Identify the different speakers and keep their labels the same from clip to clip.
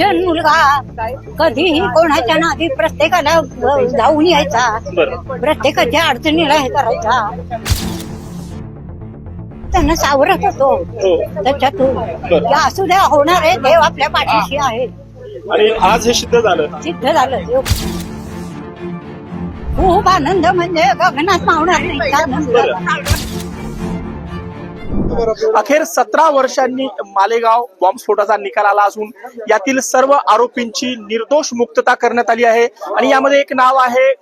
Speaker 1: सज्जन मुलगा. कधीही कोणाच्या नादी प्रत्येकाला धावून यायचा. प्रत्येकाच्या अडचणीला हे करायचा. त्यांना सावरत होतो.
Speaker 2: हो.
Speaker 1: त्याच्यातून. असू द्या होणार आहे. देव आपल्या पाठीशी आहे.
Speaker 2: आणि आज हे सिद्ध झालं.
Speaker 1: सिद्ध झालं. देव. खूप आनंद म्हणजे गगनात इतका आनंद.
Speaker 2: अखेर सतरा वर्षांनी मालेगाव बॉम्बस्फोटाचा निकाल आला असून यातील सर्व आरोपींची निर्दोष मुक्तता करण्यात आली आहे. आणि यामध्ये एक नाव आहे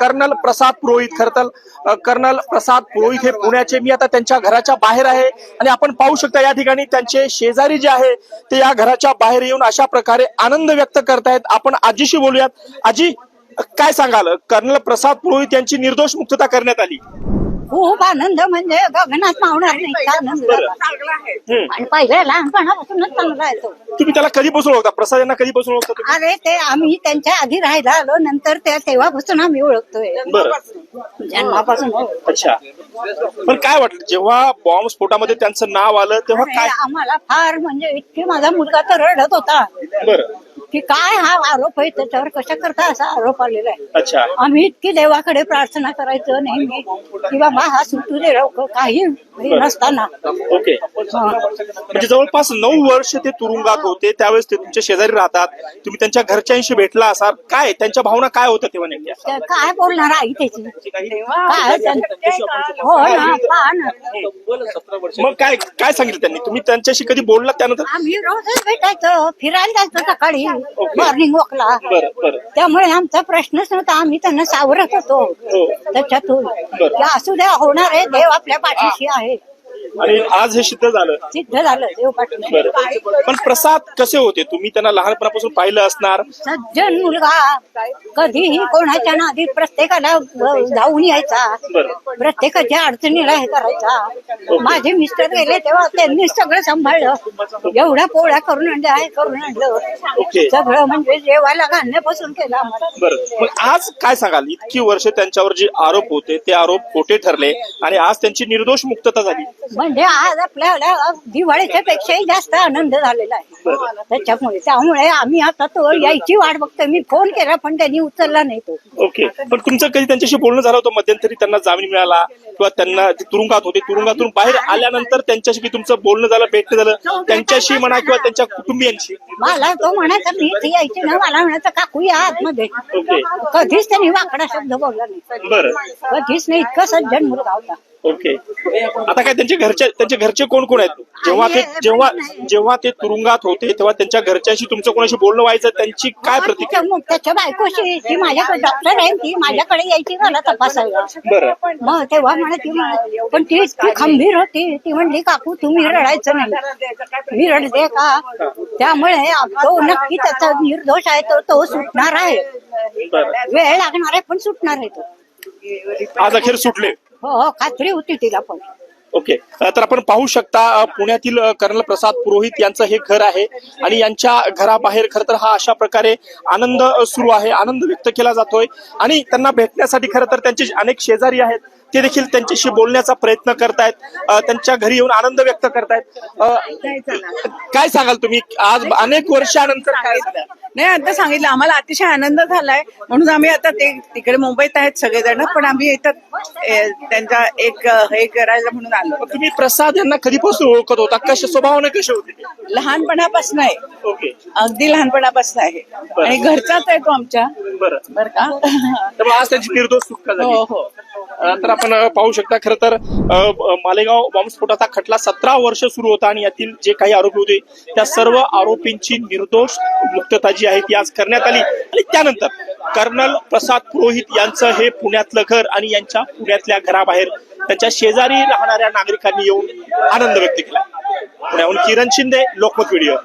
Speaker 2: कर्नल प्रसाद पुरोहित. खरतर कर्नल प्रसाद पुरोहित हे पुण्याचे. मी आता त्यांच्या घराच्या बाहेर आहे आणि आपण पाहू शकता या ठिकाणी त्यांचे शेजारी जे आहे ते या घराच्या बाहेर येऊन अशा प्रकारे आनंद व्यक्त करतायत आपण आजीशी बोलूयात. आजी काय सांगाल? कर्नल प्रसाद पुरोहित यांची निर्दोष मुक्तता करण्यात आली.
Speaker 1: खूप आनंद म्हणजे गगनात मावणार नाही आनंद. आणि पहिल्या लहानपणापासूनच चांगला आहे तो.
Speaker 2: तुम्ही त्याला कधीपासून ओळखता प्रसाद यांना कधीपासून ओळखता तुम्ही?
Speaker 1: अरे ते आम्ही त्यांच्या आधी राहायला आलो नंतर त्या तेव्हापासून आम्ही ओळखतोय.
Speaker 2: बरं.
Speaker 1: जन्मापासून ओळखतो.
Speaker 2: अच्छा. पण काय वाटलं जेव्हा बॉम्ब स्फोटामध्ये त्यांचं नाव आलं तेव्हा काय?
Speaker 1: आम्हाला फार म्हणजे इतकी माझा मुलगा तर रडत होता.
Speaker 2: बरं.
Speaker 1: की काय हा आरोप आहे त्याच्यावर कशा करता असा आरोप आलेला आहे.
Speaker 2: अच्छा.
Speaker 1: आम्ही इतकी देवाकडे प्रार्थना करायचो नेहमी की बाबा हा सुटू दे लवकर काही हे नसताना.
Speaker 2: ओके. म्हणजे जवळपास नऊ वर्ष ते तुरुंगात होते त्यावेळेस ते तुमच्या शेजारी राहतात तुम्ही त्यांच्या घरच्यांशी भेटला असाल. काय त्यांच्या भावना काय होत्या तेव्हा नेमक्या?
Speaker 1: त्या काय बोलणार आई त्याची? काय त्यां- हो ना पहा ना?
Speaker 2: मग काय काय सांगितलं त्यांनी? तुम्ही त्यांच्याशी कधी बोललात त्यानंतर?
Speaker 1: आम्ही रोजच भेटायचो फिरायला जायचो सकाळी. मॉर्निंग वॉकला
Speaker 2: बरं बरं.
Speaker 1: त्यामुळे आमचा प्रश्नच नव्हता. आम्ही त्यांना सावरत होतो.
Speaker 2: हो.
Speaker 1: त्याच्यातून. असू द्या होणार आहे. देव आपल्या पाठीशी आहे.
Speaker 2: आणि आज हे सिद्ध झालं.
Speaker 1: सिद्ध झालं देव पाठीशी
Speaker 2: बरं. पण प्रसाद कसे होते? तुम्ही त्यांना लहानपणापासून पाहिलं असणार?
Speaker 1: सज्जन मुलगा कधीही कोणाच्या नादी प्रत्येकाला धावून यायचा.
Speaker 2: बरं.
Speaker 1: प्रत्येकाच्या अडचणीला हे करायचा. माझे मिस्टर गेले तेव्हा त्यांनी सगळं सांभाळलं. एवढ्या पोळ्या करून आणल्या हे करून आणलं. सगळं म्हणजे जेवायला घालण्यापासून केलं आम्हाला.
Speaker 2: बरं. मग आज काय सांगाल? इतकी वर्ष त्यांच्यावर जे आरोप होते ते आरोप खोटे ठरले आणि आज त्यांची निर्दोष मुक्तता झाली.
Speaker 1: म्हणजे आज आपल्याला दिवाळीच्या पेक्षाही जास्त आनंद झालेला आहे. त्याच्यामुळे त्यामुळे आम्ही आता तो यायची वाट बघतोय. मी फोन केला पण त्यांनी उचलला नाही तो.
Speaker 2: ओके पण तुमचं कधी त्यांच्याशी बोलणं झालं होतं? मध्यंतरी त्यांना जामीन मिळाला किंवा त्यांना ते तुरुंगात होते तुरुंगातून बाहेर आल्यानंतर त्यांच्याशी की तुमचं बोलणं झालं भेटणं झालं त्यांच्याशी म्हणा किंवा त्यांच्या कुटुंबियांशी?
Speaker 1: मला तो म्हणायचा मी इथे यायची ना मला म्हणायचं काकू या आतमध्ये.
Speaker 2: ओके
Speaker 1: कधीच त्यांनी वाकडा शब्द बोलला नाही.
Speaker 2: बरं.
Speaker 1: कधीच नाही. इतकं सज्जन मुलगा होता.
Speaker 2: ओके. आता काय त्यांच्या घरच्या त्यांच्या घरचे कोण कोण आहेत? जेव्हा ते जेव्हा जेव्हा ते तुरुंगात होते तेव्हा त्यांच्या घरच्यांशी तुमचं कोणाशी बोलणं व्हायचं? त्यांची काय प्रतिक्रिया?
Speaker 1: मग त्याच्या बायकोशी ती माझ्याकडे डॉक्टर आहे ती माझ्याकडे यायची मला तपासायला.
Speaker 2: बरं.
Speaker 1: मग तेव्हा म्हणा ती म्हणा पण ती इतकी खंबीर होती ती म्हणली काकू तुम्ही रडायचं नाही. मी रडते का? त्यामुळे तो नक्की त्याचा निर्दोष आहे तो तो सुटणार आहे. वेळ लागणार आहे पण सुटणार आहे तो.
Speaker 2: आज अखेर सुटले.
Speaker 1: हो हो खात्री होती तिला पण.
Speaker 2: ओके. तर आपण पाहू शकता पुण्यातील कर्नल प्रसाद पुरोहित यांचं हे घर आहे आणि यांच्या घराबाहेर खरं तर हा अशा प्रकारे आनंद सुरू आहे आनंद व्यक्त केला जातोय. आणि त्यांना भेटण्यासाठी खरं तर त्यांचे अनेक शेजारी आहेत ते देखील त्यांच्याशी बोलण्याचा प्रयत्न करतायत त्यांच्या घरी येऊन आनंद व्यक्त करतायत. काय सांगाल तुम्ही? आज अनेक वर्षानंतर काय?
Speaker 3: नाही आता सांगितलं आम्हाला अतिशय आनंद झालाय. म्हणून आम्ही आता ते तिकडे मुंबईत आहेत सगळेजण पण आम्ही इथं ए, त्यांचा एक हे करायला म्हणून आलो.
Speaker 2: तुम्ही प्रसाद यांना कधीपासून ओळखत होता? कशा स्वभावाने कसे होते?
Speaker 3: लहानपणापासून आहे.
Speaker 2: ओके.
Speaker 3: अगदी लहानपणापासून आहे. आणि घरचाच आहे तो आमच्या.
Speaker 2: बरं.
Speaker 3: बर का?
Speaker 2: आज त्यांची निर्दोष सुटका झाली.
Speaker 3: हो हो.
Speaker 2: अ, तर आपण अ, पाहू शकता खरं तर अ, मालेगाव बॉम्बस्फोटाचा खटला सतरा वर्ष सुरू होता आणि यातील जे काही आरोपी होते त्या सर्व आरोपींची निर्दोष मुक्तता जी आहे ती आज करण्यात आली. आणि त्यानंतर कर्नल प्रसाद पुरोहित यांचं हे पुण्यातलं घर आणि यांच्या पुण्यातल्या घराबाहेर त्याच्या शेजारी राहणाऱ्या नागरिकांनी येऊन आनंद व्यक्त केला. पुण्याहून किरण शिंदे लोकमत व्हिडिओ.